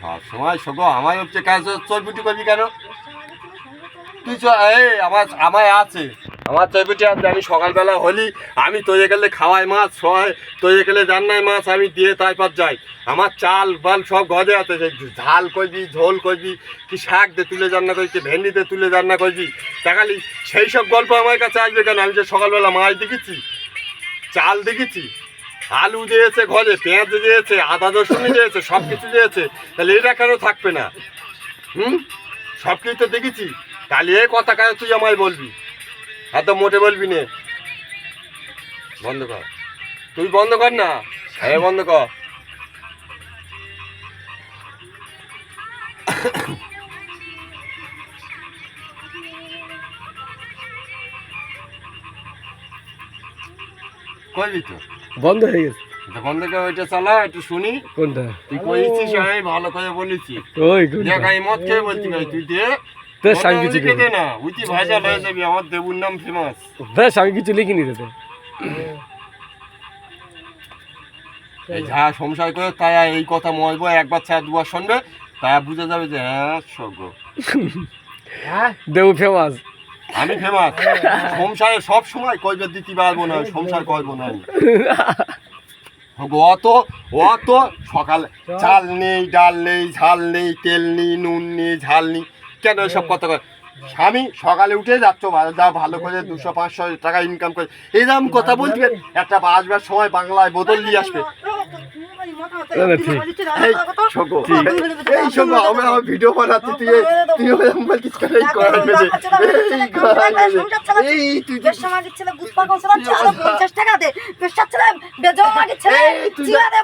সব সময় শোকো আমার হচ্ছে কাজ চর্বিটি করবি কেন? তুই এই, আমার, আমায় আছে। আমার চর্বিটি আছে আমি সকালবেলা হলি, আমি তৈরি গেলে খাওয়াই মাছ, সবাই তৈরি গেলে রান্নায় মাছ, আমি দিয়ে তারপর যাই। আমার চাল, বাল সব ঘরে আছে ঝাল করবি, ঝোল করবি, কি শাক দিয়ে তুলে রান্না করবি কি ভেন্ডি দিয়ে তুলে রান্না করবি। দেখালি সেই সব গল্প আমার কাছে আসবে কেন? আমি যে সকালবেলা মাছ দেখেছি, চাল দেখেছি আলু দিয়েছে, ঘরে পেঁয়াজ দিয়েছে, আদা রসুন দিয়েছে সব কিছু দিয়েছে। তাহলে এটা কেন থাকবে না? হুম? সব কিছু তো দেখেছি। তাহলে এই কথা কেন তুই আমায় বলবি? এত মোটে বলবি নে। বন্ধ কর। তুই বন্ধ কর না? হ্যাঁ বন্ধ কর। করবি তো? বন্ধ হয়ে গেছে। তো বন্ধ করে ওইটা চালা একটু শুনি। কোনটা? তুই করেছিস আমি ভালো করে বলেছি। ওই দেখ আমি মদ খেয়ে বলছি ভাই তুই দে। বেশ আমি কিছু দে না উইতি ভাজা হয়ে যাবি আমার দেবুর নাম ফেমাস বেশ আমি কিছু লিখিনি এই যা সংসার করে তাই এই কথা মরবো একবার ছাড়া দুবার শুনবে তাই বুঝে যাবে যে হ্যাঁ সগো দেউ ফেমাস আমি ফেমাস। সংসারে সব সময় কয়বার দিতে পারব না, সংসার করব না। অত অত সকাল চাল নেই, ডাল নেই, ঝাল নেই, তেল নেই, নুন নেই, ঝাল নেই, কেন এসব কথা কয়? স্বামী সকালে উঠে যাচ্ছ যা ভালো করে দুশো, পাঁচশো টাকা ইনকাম করে। এরকম কথা বলবে একটা আসবার সময় বাংলায় বদল নিয়ে আসবে। না, না, ঠিক। এই শোকো এই শোকো আমি আমার ভিডিও বানাচ্ছি তুই তুই করার এই এই বেশ সময় টাকা দে। বেশ মাগি ছেলে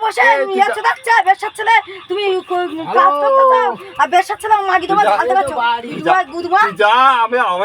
বসে নিয়ে চুদাচ্ছে বেশ ছেলে তুমি কাজ করতে আর বেশ ছেলে মাগি তোমার গুদমা যা আমি আমার